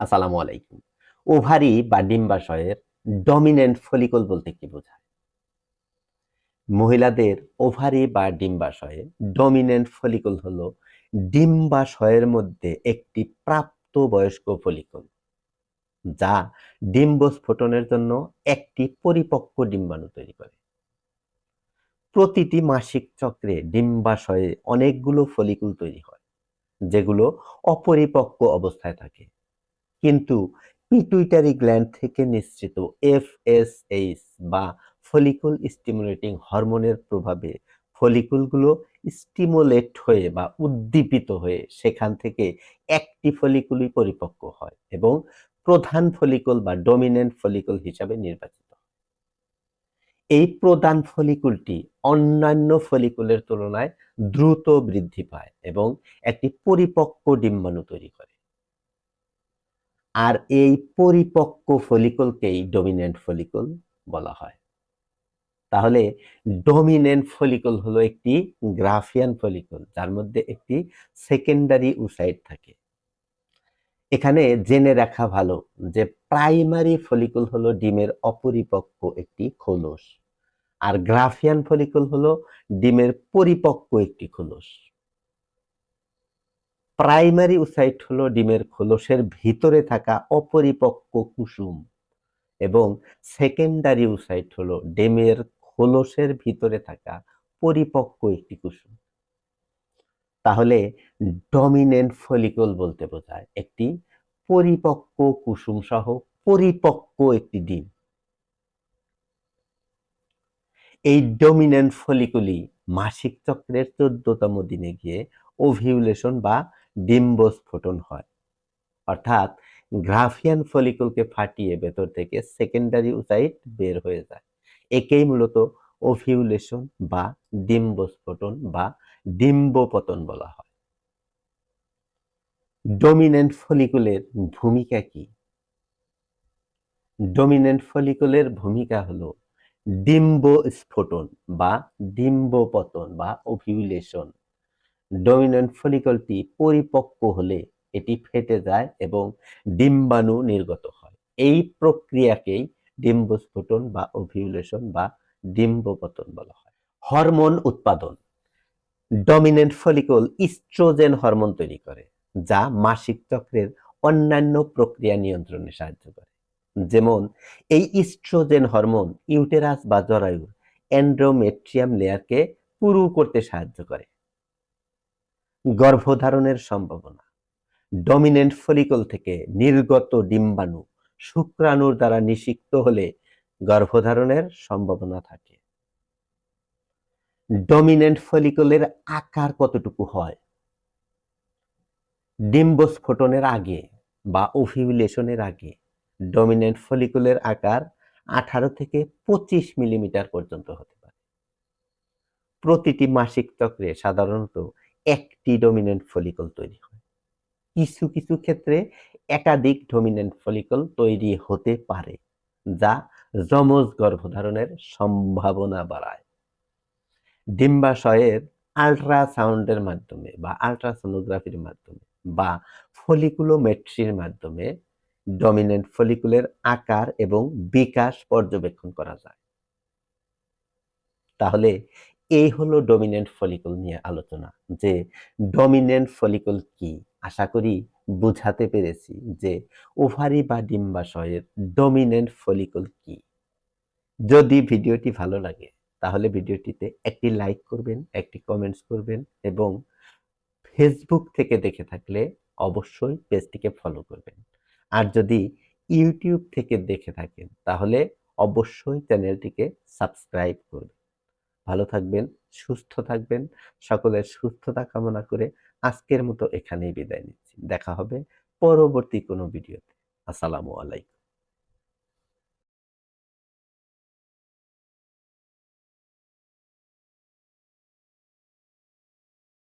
আসসালামু আলাইকুম। ওভারি বা ডিম্বাশয়ের ডমিনেন্ট ফলিকল বলতে কি বোঝায়? মহিলাদের ওভারি বা ডিম্বাশয়ে ডমিনেন্ট ফলিকল হলো ডিম্বাশয়ের মধ্যে একটি প্রাপ্ত বয়স্ক ফলিকল যা ডিম্বস্ফোটনের জন্য একটি পরিপক্ক ডিম্বাণু তৈরি করে। প্রতিটি মাসিক চক্রে ডিম্বাশয়ে অনেকগুলো ফলিকুল তৈরি হয়, যেগুলো অপরিপক্ক অবস্থায় থাকে। কিন্তু পিটুইটারি গ্ল্যান্ড থেকে নিঃসৃত এফএসএইচ বা ফলিকুল স্টিমুলেটিং হরমোনের প্রভাবে ফলিকুলগুলো স্টিমুলেট হয়ে বা উদ্দীপিত হয়ে সেখান থেকে একটি ফলিকুলই পরিপক্ক হয় এবং প্রধান ফলিকুল বা ডমিনেন্ট ফলিকুল হিসাবে নির্বাচিত। এই প্রধান ফলিকুলটি অন্যান্য ফলিকুলের তুলনায় দ্রুত বৃদ্ধি পায় এবং একটি পরিপক্ক ডিম্বাণু তৈরি করে আর এই পরিপক্ক ফলিকলকেই ডমিনেন্ট ফলিকল বলা হয়। তাহলে ডমিনেন্ট ফলিকল হলো একটি গ্রাফিয়ান ফলিকল, যার মধ্যে একটি সেকেন্ডারি উসাইড থাকে। এখানে জেনে রাখা ভালো যে প্রাইমারি ফলিকল হলো ডিমের অপরিপক্ক একটি খোলস, আর গ্রাফিয়ান ফলিকল হলো ডিমের পরিপক্ক একটি খোলস। প্রাইমারি উসাইট হলো ডিমের খোলসের ভিতরে থাকা অপরিপক্ক কুসুম এবং সেকেন্ডারি উসাইট হলো ডিমের খোলসের ভিতরে থাকা পরিপক্ক একটি কুসুম। তাহলে ডমিনেন্ট ফলিকল বলতে বোঝায় একটি পরিপক্ক কুসুম সহ পরিপক্ক একটি ডিম। এই ডমিনেন্ট ফলিকলি মাসিক চক্রের চোদ্দতম দিনে গিয়ে ওভিউলেশন বা ডিম্বস্ফোটন হয়। অর্থাৎ গ্রাফিয়ান ফলিকলকে ফাটিয়ে ভেতর থেকে সেকেন্ডারি উসাইট বের হয়ে যায়। একেই মূলত ওভিউলেশন বা ডিম্বস্ফোটন বা ডিম্বপতন বলা হয়। ডমিনেন্ট ফলিকুলের ভূমিকা কি? ডমিনেন্ট ফলিকুলের ভূমিকা হলো ডিম্ব স্ফোটন বা ডিম্বপতন বা ওভিউলেশন ডমিনেন্ট ফলিকলটি পরিপক্ক হলে এটি ফেটে যায় এবং ডিম্বাণু নির্গত হয়। এই প্রক্রিয়াকেই ডিম্বস্ফোটন বা ওভিউলেশন বা ডিম্বপতন বলা হয়। হরমোন উৎপাদন। ডমিনেন্ট ফলিকল ইস্ট্রোজেন হরমোন তৈরি করে, যা মাসিক চক্রের অন্যান্য প্রক্রিয়া নিয়ন্ত্রণে সাহায্য করে। যেমন, এই ইস্ট্রোজেন হরমোন ইউটেরাস বা জরায়ুর এন্ড্রোমেট্রিয়াম লেয়ারকে পুরু করতে সাহায্য করে। গর্ভধারণের সম্ভাবনা। ডমিনেন্ট ফলিকল থেকে নির্গত ডিম্বাণু শুক্রাণুর দ্বারা নিষিক্ত হলে গর্ভধারণের সম্ভাবনা থাকে। ডমিনেন্ট ফলিকলের আকার কতটুকু হয়? ডিম্বস্ফোটনের আগে বা ওভিউলেশনের আগে ডমিনেন্ট ফলিকুলের আকার আঠারো থেকে পঁচিশ মিলিমিটার পর্যন্ত হতে পারে। প্রতিটি মাসিক চক্রে সাধারণত একটি ডমিনেন্ট ফলিকল তৈরি হয়। কিছু কিছু ক্ষেত্রে একাধিক ডমিনেন্ট ফলিকল তৈরি হতে পারে, যা যমজ গর্ভধারণের সম্ভাবনা বাড়ায়। ডিম্বাশয়ের আল্ট্রাসাউন্ডের মাধ্যমে বা আল্ট্রাসোনোগ্রাফির মাধ্যমে বা ফলিকুলোমেট্রির মাধ্যমে ডমিনেন্ট ফলিকুলের আকার এবং বিকাশ পর্যবেক্ষণ করা যায়। তাহলে এই হলো ডমিনেন্ট ফলিকল নিয়ে আলোচনা, যে ডমিনেন্ট ফলিকল কি? আশা করি বুঝাতে পেরেছি যে ওভারি বা ডিম্বাশয়ের ডমিনেন্ট ফলিকল কি। যদি ভিডিওটি ভালো লাগে, তাহলে ভিডিওটিতে একটি লাইক করবেন, একটি কমেন্টস করবেন এবং ফেসবুক থেকে দেখে থাকলে অবশ্যই পেজটিকে ফলো করবেন। আর যদি ইউটিউব থেকে দেখে থাকেন, তাহলে অবশ্যই চ্যানেলটিকে সাবস্ক্রাইব করবেন। ভালো থাকবেন, সুস্থ থাকবেন, সকলের সুস্থতা কামনা করে আজকের মতো এখানেই বিদায় নিচ্ছি। দেখা হবে পরবর্তী কোনো ভিডিওতে। আসসালামু আলাইকুম।